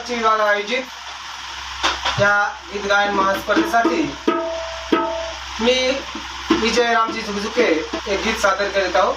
आजची विभागात आयोजित या गीत गायन महास्पर्धेसाठी मी विजय रामजी झुकझुके एक गीत सादर करीत आहोत.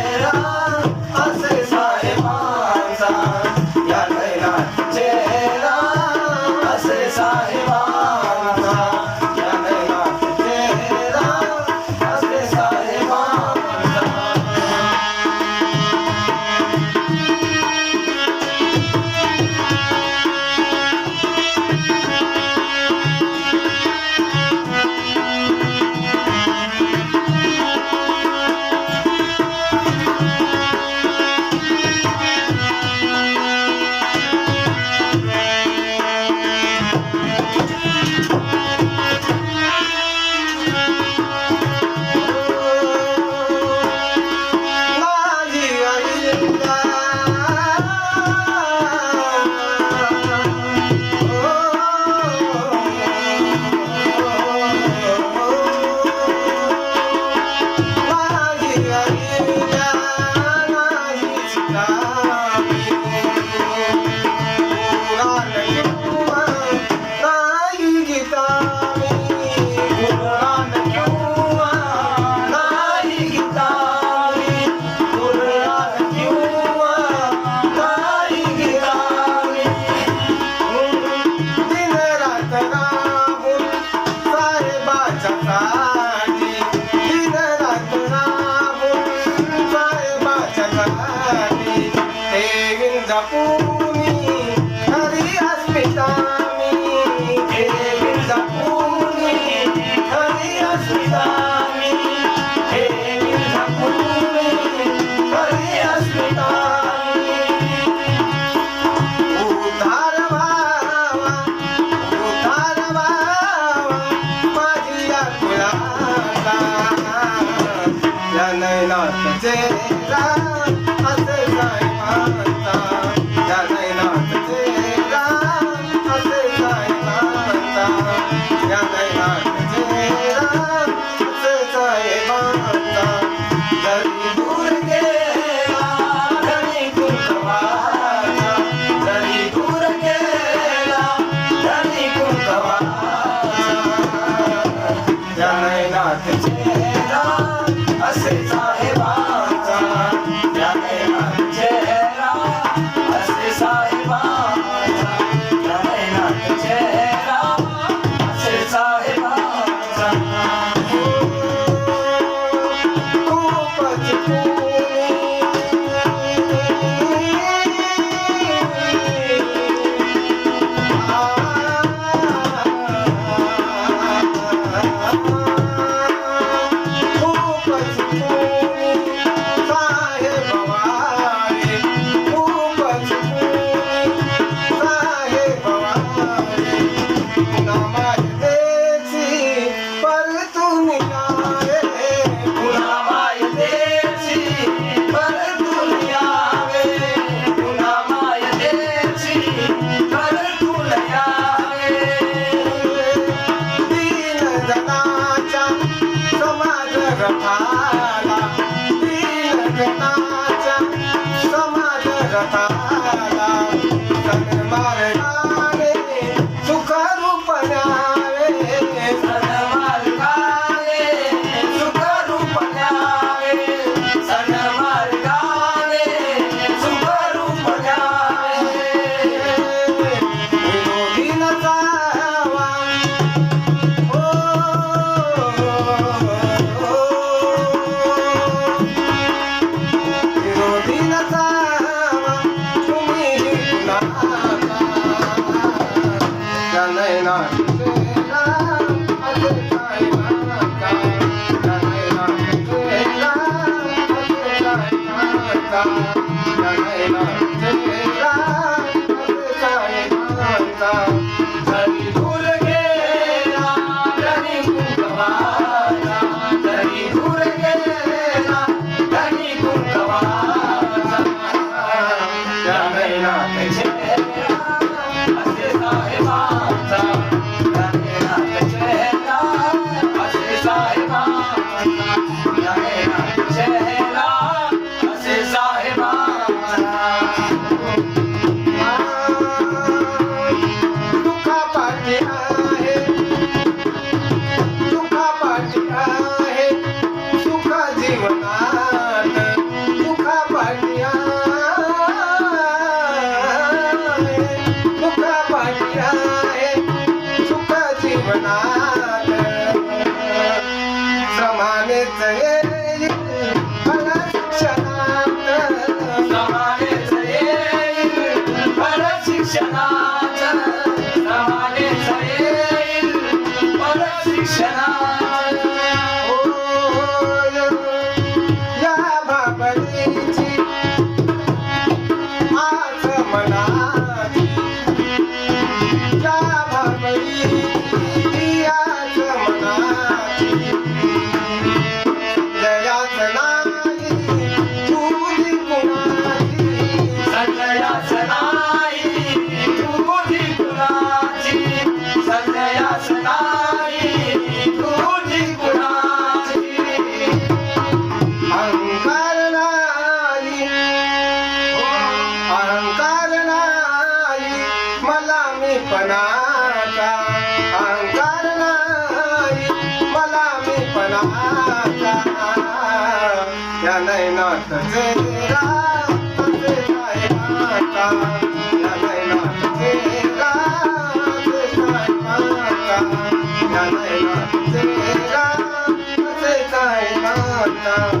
já. Tá. já tá Thank you. Yeah. पणाचा अहंकार नाही मला मी पणाचा या नैनात चेहरा माता